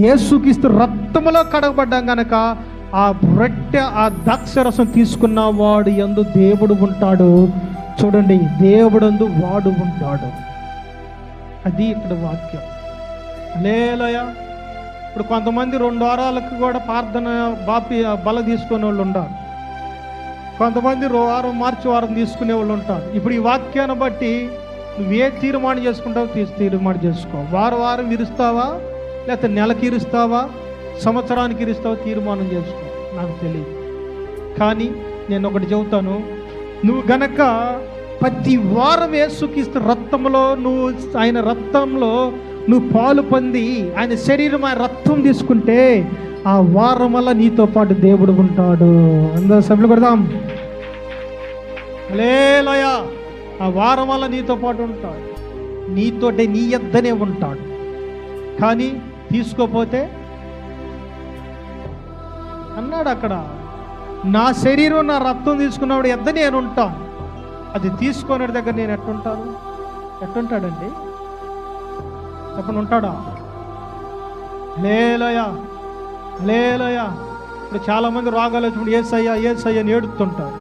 యేసుక్రీస్తు రక్తములో కడగబడ్డాం గనక ఆ రొట్టె ఆ ద్రాక్షరసం తీసుకున్న వాడు ఎందు దేవుడు ఉంటాడు. చూడండి దేవుడందు వాడు ఉంటాడు. అది ఇక్కడ వాక్యం. లేలయ ఇప్పుడు కొంతమంది రెండు వారాలకు కూడా ప్రార్థన బాపి బల తీసుకునే వాళ్ళు ఉంటారు. కొంతమంది వారం మార్చి వారం తీసుకునే వాళ్ళు ఉంటారు. ఇప్పుడు ఈ వాక్యాన్ని బట్టి నువ్వే ఏ తీర్మానం చేసుకుంటావు తీసి తీర్మానం చేసుకో. వారం వారం విరుస్తావా? లేకపోతే నెలకి ఇరుస్తావా సంవత్సరానికి ఇరుస్తావా? తీర్మానం చేసుకో. నాకు తెలియదు. కానీ నేను ఒకటి చెబుతాను. నువ్వు గనక ప్రతి వారం యేసుక్రీస్తు రక్తంలో నువ్వు ఆయన రక్తంలో నువ్వు పాలు పొంది ఆయన శరీరం ఆయన రక్తం తీసుకుంటే ఆ వారం వల్ల నీతో పాటు దేవుడు ఉంటాడు. అందరూ సభ్యులు కొడదాం. లేలయా ఆ వారం వల్ల నీతో పాటు ఉంటాడు. నీతోటే నీ ఎద్దనే ఉంటాడు. కానీ తీసుకోపోతే? అన్నాడు అక్కడ నా శరీరం నా రక్తం తీసుకున్నప్పుడు ఎంత నేను ఉంటాను అది తీసుకునే దగ్గర నేను ఎట్టుంటాను? ఎట్టుంటాడండి? చెప్పండి ఉంటాడా? లేలయా లేలయా. ఇప్పుడు చాలామంది రోగాలు వచ్చినప్పుడు ఏసయ్యా ఏసయ్య అని ఏడుతుంటారు